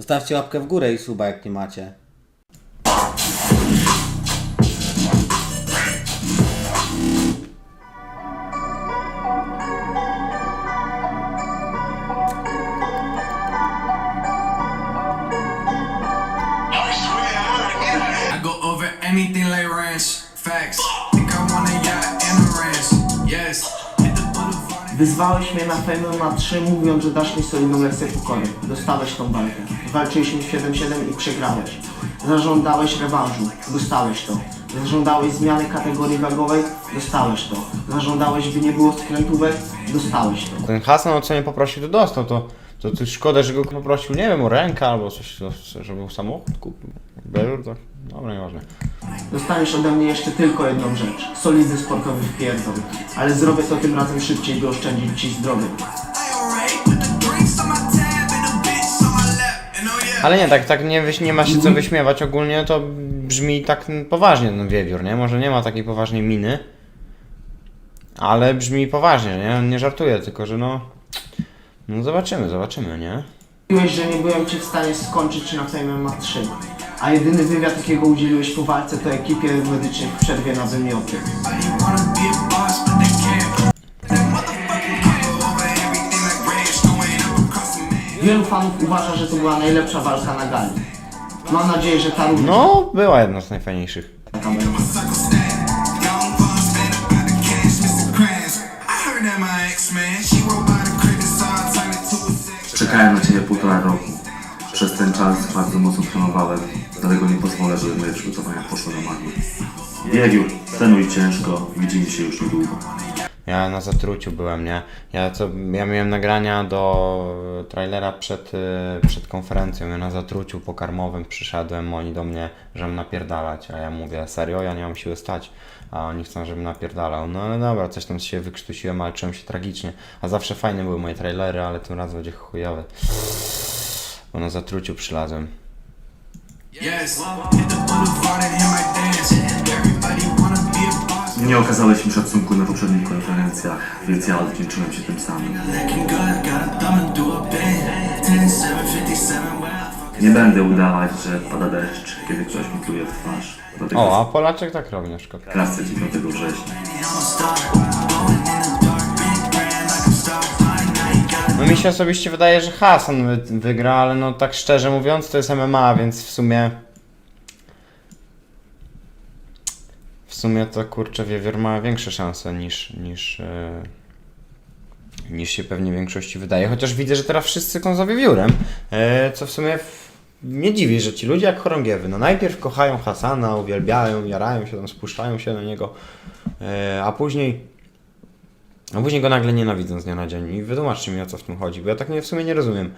Zostawcie łapkę w górę i suba jak nie macie. Anything like ranch. Facts. Wyzwałeś mnie na Fame na 3 mówiąc, że dasz mi solidną lekcję pokory. Dostałeś tą walkę. Walczyliśmy 7-7 i przegrałeś. Zażądałeś rewanżu. Dostałeś to. Zażądałeś zmiany kategorii wagowej. Dostałeś to. Zażądałeś, by nie było skrętówek. Dostałeś to. Ten Hasan o co mnie poprosił, to dostał, to, to, to szkoda, że go poprosił, nie wiem, o rękę albo coś, to- żeby samochód kupił. Belur, to dobra, nieważne. Dostaniesz ode mnie jeszcze tylko jedną rzecz. Solidny sportowy wpierdol. Ale zrobię to tym razem szybciej, by oszczędzić ci zdrowie. Ale nie, tak, tak nie, wyś- nie ma się co wyśmiewać ogólnie, to brzmi tak poważnie ten wiewiór, nie? Może nie ma takiej poważnej miny, ale brzmi poważnie, nie? On nie żartuje, tylko że no... No zobaczymy, zobaczymy, nie? Mówiłeś, że nie byłem ci w stanie skończyć na Fame ma 3. A jedyny wywiad, jakiego udzieliłeś po walce, to ekipie medycznej w przerwie na wymioty. Wielu fanów uważa, że to była najlepsza walka na gali. Mam nadzieję, że ta również No, była jedna z najfajniejszych. Czekałem na Ciebie półtora roku. Przez ten czas bardzo mocno trenowałem, dlatego nie pozwolę, żeby moje przygotowania poszły na marne. Wiewiór, trenuj ciężko, widzimy się już niedługo. Ja na zatruciu byłem, nie? Ja, co, ja miałem nagrania do trailera przed, y, przed konferencją. Ja na zatruciu pokarmowym przyszedłem, oni do mnie, żebym napierdalać, a ja mówię, serio, ja nie mam siły stać, a oni chcą, żebym napierdalał. No ale dobra, coś tam się wykrztusiłem, ale czułem się tragicznie. A zawsze fajne były moje trailery, ale tym razem będzie chujowe. Bo na zatruciu przylazłem. Yes. Nie okazałeś mi szacunku na poprzednich konferencjach, więc ja odwdzięczyłem się tym samym. Looking good, got a thumb and do a bend. 10, 7, 57, well, I fuck Nie będę udawać, że pada deszcz, kiedy ktoś mi pluje w twarz. Dlatego O, a Polaczek tak robi na przykład. w klasce 9 września. No mi się osobiście wydaje, że Hasan wy, wygra, ale no tak szczerze mówiąc to jest MMA, więc w sumie... sumie to kurczę Wiewiór ma większe szanse niż, niż, e, niż się pewnie większości wydaje. Chociaż widzę, że teraz wszyscy są za Wiewiórem, e, co w sumie nie dziwi, że ci ludzie jak chorągiewy, no najpierw kochają Hasana, uwielbiają, jarają się tam, spuszczają się na niego, e, a później a później go nagle nienawidzą z dnia na dzień. I wytłumaczcie mi o co w tym chodzi, bo ja tak nie, w sumie nie rozumiem.